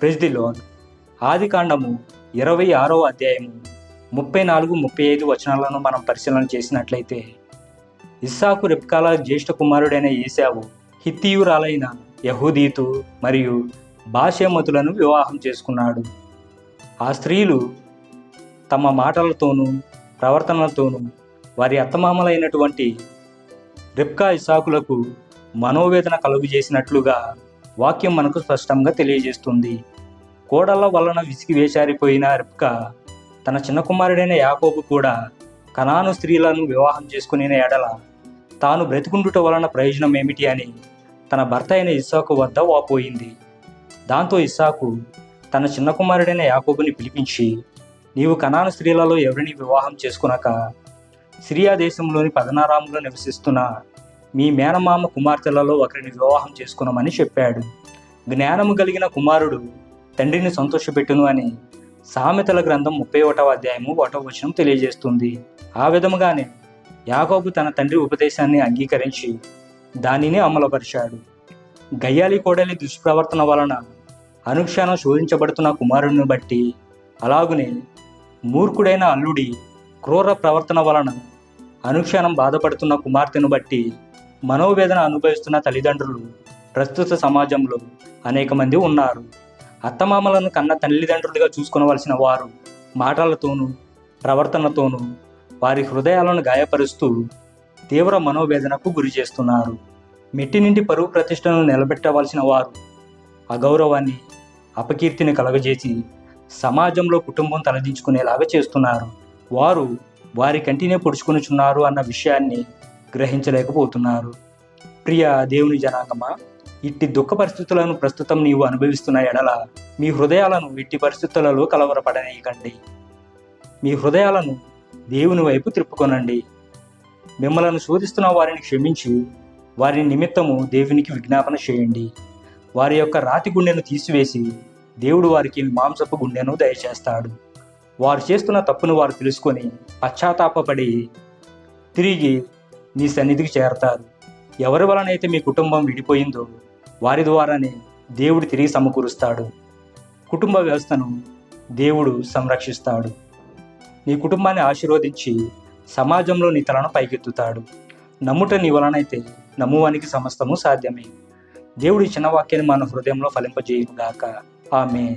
Praise the loan ఆది కాండము ఇరవై ఆరో అధ్యాయము ముప్పై నాలుగు ముప్పై ఐదు వచనాలను మనం పరిశీలన చేసినట్లయితే ఇస్సాకు రిప్కాల జ్యేష్ఠ కుమారుడైన ఏశావు హిత్తియురాలైన యహూదీతు మరియు భాష్యమతులను వివాహం చేసుకున్నాడు. ఆ స్త్రీలు తమ మాటలతోనూ ప్రవర్తనలతోనూ వారి అత్తమామలైనటువంటి రిప్కా ఇసాకులకు మనోవేదన కలుగు చేసినట్లుగా వాక్యం మనకు స్పష్టంగా తెలియజేస్తుంది. కోడళ్ళ వలన విసిగి వేశారిపోయిన రిప్క తన చిన్న కుమారుడైన యాకోబు కూడా కనాను స్త్రీలను వివాహం చేసుకునే ఎడల తాను బ్రతికుండుట వలన ప్రయోజనం ఏమిటి అని తన భర్త అయిన ఇస్సాకు వద్ద వాపోయింది. దాంతో ఇస్సాకు తన చిన్న కుమారుడైన యాకోబుని పిలిపించి నీవు కనాను స్త్రీలలో ఎవరిని వివాహం చేసుకునక సిరియా దేశంలోని పదనారాములో నివసిస్తున్న మీ మేనమామ కుమార్తెలలో ఒకరిని వివాహం చేసుకున్నామని చెప్పాడు. జ్ఞానము కలిగిన కుమారుడు తండ్రిని సంతోషపెట్టును అని సామెతల గ్రంథం ముప్పై ఒకటవ అధ్యాయము ఒకటవ వచనం తెలియజేస్తుంది. ఆ విధముగానే యాగోబు తన తండ్రి ఉపదేశాన్ని అంగీకరించి దానిని అమలుపరిచాడు. గయ్యాలి కోడలి దుష్ప్రవర్తన వలన అనుక్షణం శోధించబడుతున్న కుమారుడిని బట్టి అలాగునే మూర్ఖుడైన అల్లుడి క్రూర ప్రవర్తన వలన అనుక్షణం బాధపడుతున్న కుమార్తెను బట్టి మనోవేదన అనుభవిస్తున్న తల్లిదండ్రులు ప్రస్తుత సమాజంలో అనేక మంది ఉన్నారు. అత్తమామలను కన్న తల్లిదండ్రులుగా చూసుకోవలసిన వారు మాటలతోనూ ప్రవర్తనతోనూ వారి హృదయాలను గాయపరుస్తూ తీవ్ర మనోవేదనకు గురి చేస్తున్నారు. మెట్టి నుండి పరువు ప్రతిష్టను నిలబెట్టవలసిన వారు అగౌరవాన్ని అపకీర్తిని కలగజేసి సమాజంలో కుటుంబం తలదించుకునేలాగా చేస్తున్నారు. వారు వారి కంటినే పొడుచుకునిచున్నారు అన్న విషయాన్ని గ్రహించలేకపోతున్నారు. ప్రియ దేవుని జనాంగమా ఇట్టి దుఃఖ పరిస్థితులను ప్రస్తుతం నీవు అనుభవిస్తున్న ఎడల మీ హృదయాలను ఇట్టి పరిస్థితులలో కలవరపడనీయకండి. మీ హృదయాలను దేవుని వైపు త్రిప్పుకొనండి మిమ్మలను శోధిస్తున్న వారిని క్షమించి వారి నిమిత్తము దేవునికి విజ్ఞాపన చేయండి. వారి యొక్క రాతి గుండెను తీసివేసి దేవుడు వారికి మాంసపు గుండెను దయచేస్తాడు. వారు చేస్తున్న తప్పును వారు తెలుసుకొని పశ్చాత్తాపపడి తిరిగి మీ సన్నిధికి చేరతారు. ఎవరి వలనైతే మీ కుటుంబం విడిపోయిందో వారి ద్వారానే దేవుడు తిరిగి సమకూరుస్తాడు. కుటుంబ వ్యవస్థను దేవుడు సంరక్షిస్తాడు. నీ కుటుంబాన్ని ఆశీర్వదించి సమాజంలో నీ తలను పైకెత్తుతాడు. నమ్ముట నీ వలనైతే నమ్మువానికి సమస్తము సాధ్యమే. దేవుడి చిన్న వాక్యాన్ని మన హృదయంలో ఫలింపజేయుగాక ఆమె